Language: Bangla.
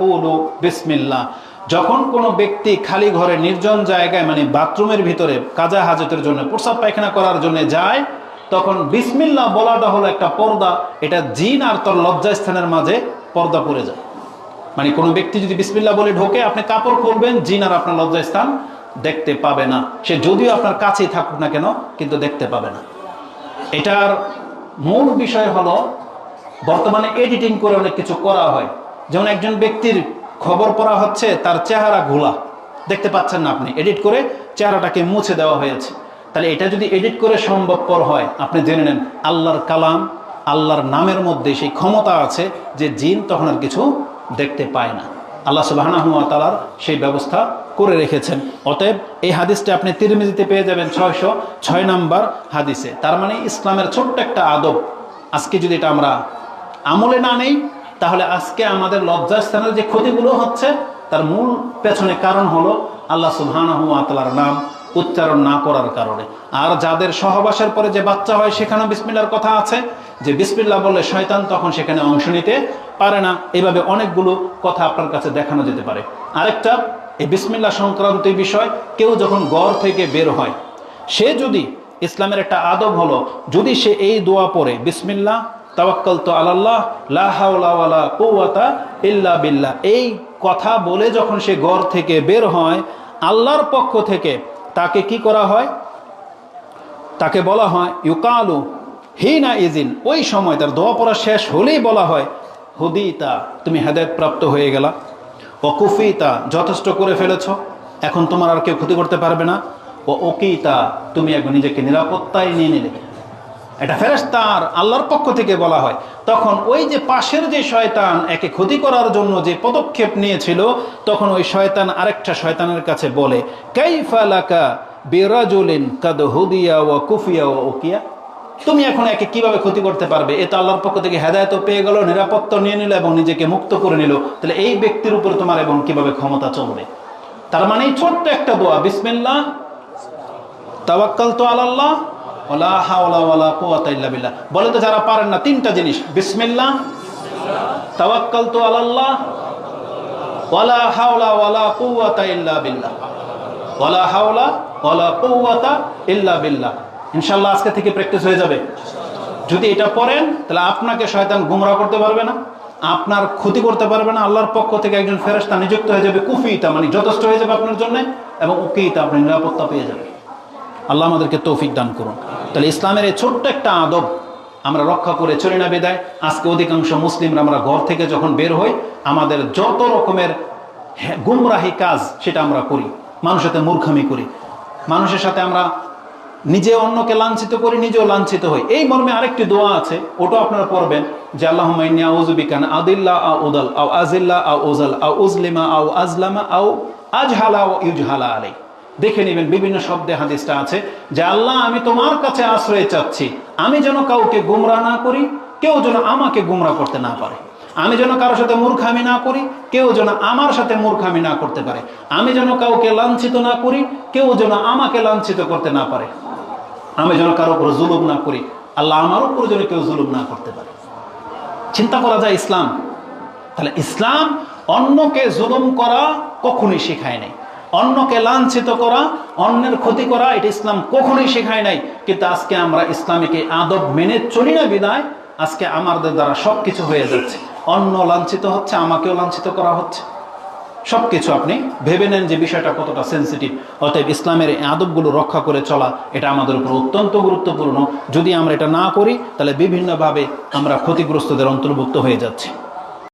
কুলু বিসমিল্লাহ। যখন কোনো ব্যক্তি খালি ঘরে নির্জন জায়গায় মানে বাথরুমের ভিতরে কাজা হাজতের জন্য প্রসাব পায়খানা করার জন্য যায়, তখন বিসমিল্লাহ বলাটা হলো একটা পর্দা। এটা জিন আর তোর লজ্জাস্থানের মাঝে পর্দা পড়ে যায়। মানে কোনো ব্যক্তি যদি বিসমিল্লা বলে ঢোকে, আপনি কাপড় খুলবেন, জিন আর আপনার লজ্জাস্থান দেখতে পাবে না। সে যদিও আপনার কাছেই থাকুক না কেন, কিন্তু দেখতে পাবে না। এটার মূল বিষয় হলো, বর্তমানে এডিটিং করে অনেক কিছু করা হয়। যেমন একজন ব্যক্তির খবর পড়া হচ্ছে, তার চেহারা ঘোলা। দেখতে পাচ্ছেন না আপনি। এডিট করে চেহারাটাকে মুছে দেওয়া হয়েছে। তাহলে এটা যদি এডিট করে সম্ভবপর হয়, আপনি জেনে নেন, আল্লাহর কালাম, আল্লাহর নামের মধ্যে সেই ক্ষমতা আছে যে জিন তখন আর কিছু দেখতে পায় না। আল্লাহ সুবাহানার সেই ব্যবস্থা করে রেখেছেন। অতএব এই হাদিসটা আপনি তিরমিজিতে পেয়ে যাবেন ছয়শো ছয় নাম্বার হাদিসে। তার মানে ইসলামের ছোট্ট একটা আদব। আজকে যদি এটা আমরা আমলে না নেই তাহলে আজকে আমাদের লজ্জাস্থানের যে ক্ষতিগুলো হচ্ছে, তার মূল পেছনে কারণ হলো আল্লাহ সুবহানার নাম উচ্চারণ না করার কারণে। আর যাদের সহবাসের পরে যে বাচ্চা হয়, সেখানেও বিসমিল্লার কথা আছে, যে বিসমিল্লা বললে শয়তান তখন সেখানে অংশ নিতে পারে না। এইভাবে অনেকগুলো কথা আপনার কাছে দেখানো যেতে পারে। আরেকটা, এই বিসমিল্লা সংক্রান্ত বিষয়, কেউ যখন গড় থেকে বের হয়, সে যদি ইসলামের একটা আদব হলো, যদি সে এই দোয়া পড়ে বিসমিল্লা তাওয়াক্কাল তো আল্লাহ লাহাওয়ালা কৌয়াতা ইল্লা বিল্লাহ। এই কথা বলে যখন সে ঘর থেকে বের হয়, আল্লাহর পক্ষ থেকে তাকে কি করা হয়? তাকে বলা হয় ইউকালু হিনা ইজিন ওই সময় তার দোয়া পড়া শেষ হলেই বলা হয়, হুদিতা, তুমি হেদায়ত প্রাপ্ত হয়ে গেলা। ও কুফিতা, যথেষ্ট করে ফেলেছ। এখন তোমার আর কেউ ক্ষতি করতে পারবে না। ও ওকিতা তুমি একবার নিজেকে নিরাপত্তায় নিয়ে নিলে। এটা ফেরেস্তার আল্লাহর পক্ষ থেকে বলা হয়। তখন ওই যে পাশের যে শয়তান, একে ক্ষতি করার জন্য যে পদক্ষেপ নিয়েছিল, তখন ওই শয়তান আরেকটা শয়তানের কাছে বলে কাইফালাকা বিরাজুলিন কুফিয়া ওকিয়া তুমি এখন একে কীভাবে ক্ষতি করতে পারবে? এ তো আল্লাহর পক্ষ থেকে হেদায়ত পেয়ে গেল, নিরাপত্তা নিয়ে নিল এবং নিজেকে মুক্ত করে নিল। তাহলে এই ব্যক্তির উপর তোমার এবং কীভাবে ক্ষমতা চলবে? তার মানে ছোট্ট একটা দোয়া, বিসমিল্লাহ তাওয়াক্কাল তো আল্লাহ কুওয়াতা বিল্লাহ। বলে তো যারা পারেন না, তিনটা জিনিস। বিসমিল্লাহ তাওয়াক্কাল তো আল্লাহ বিল্লাহ। হাওলা বিল্লাহ। ইনশাআল্লাহ আজকে থেকে প্র্যাকটিস হয়ে যাবে। যদি এটা তাহলে আপনাকে শয়তান করতে পারবে না, আপনার ক্ষতি করতে পারবে না, আল্লাহর পক্ষ থেকে একজন ফেরেশতা নিযুক্ত হয়ে যাবে কুফিটা মানে যথেষ্ট হয়ে যাবে আপনার জন্য, এবং ওকেইটা আপনি নিরাপত্তা পেয়ে যাবে আল্লাহ আমাদেরকে তৌফিক দান করুন। তাহলে ইসলামের এই ছোট্ট একটা আদব আমরা রক্ষা করে চলি না বেদায়। আজকে অধিকাংশ মুসলিমরা আমরা ঘর থেকে যখন বের হই, আমাদের যত রকমের গুমরাহি কাজ সেটা আমরা করি। মানুষের সাথে মূর্খামি করি। মানুষের সাথে আমরা নিজে অন্যকে লাঞ্ছিত করি, নিজেও লাঞ্ছিত হই। এই মর্মে আরেকটি দোয়া আছে ওটা আপনারা পড়বেন যে আল্লাহ আউজুবিকান আদিল্লা আউ উদাল আউ আজিল্লা আউ উজাল আউ উজলিমা আউ আজলামা আউ আজহালা ও ইউজহালা আলাই দেখে নেবেন, বিভিন্ন শব্দে হাদিসটা আছে যে, আল্লাহ, আমি তোমার কাছে আশ্রয় চাচ্ছি। আমি যেন কাউকে গুমরা না করি, কেউ যেন আমাকে গুমরা করতে না পারে। আমি যেন কারোর সাথে মূর্খামি না করি, কেউ যেন আমার সাথে মূর্খামি না করতে পারে। আমি যেন কাউকে লাঞ্ছিত না করি, কেউ যেন আমাকে লাঞ্ছিত করতে না পারে। আমি যেন কারও উপর জুলুম না করি, আল্লাহ আমার উপর যেন কেউ জুলুম না করতে পারে। চিন্তা করা যায় ইসলাম। তাহলে ইসলাম অন্যকে জুলুম করা কখনোই শেখায় নাই। অন্যকে লাঞ্ছিত করা, অন্যের ক্ষতি করা, এটা ইসলাম কখনোই শেখায় নাই। কিন্তু আজকে আমরা ইসলামীকে আদব মেনে চলি না বিদায়, আজকে আমাদের দ্বারা সব কিছু হয়ে যাচ্ছে। অন্য লাঞ্ছিত হচ্ছে, আমাকেও লাঞ্ছিত করা হচ্ছে। সব কিছু আপনি ভেবে নেন যে বিষয়টা কতটা সেন্সিটিভ অতএব ইসলামের আদবগুলো রক্ষা করে চলা, এটা আমাদের উপর অত্যন্ত গুরুত্বপূর্ণ। যদি আমরা এটা না করি, তাহলে বিভিন্নভাবে আমরা ক্ষতিগ্রস্তদের অন্তর্ভুক্ত হয়ে যাচ্ছি।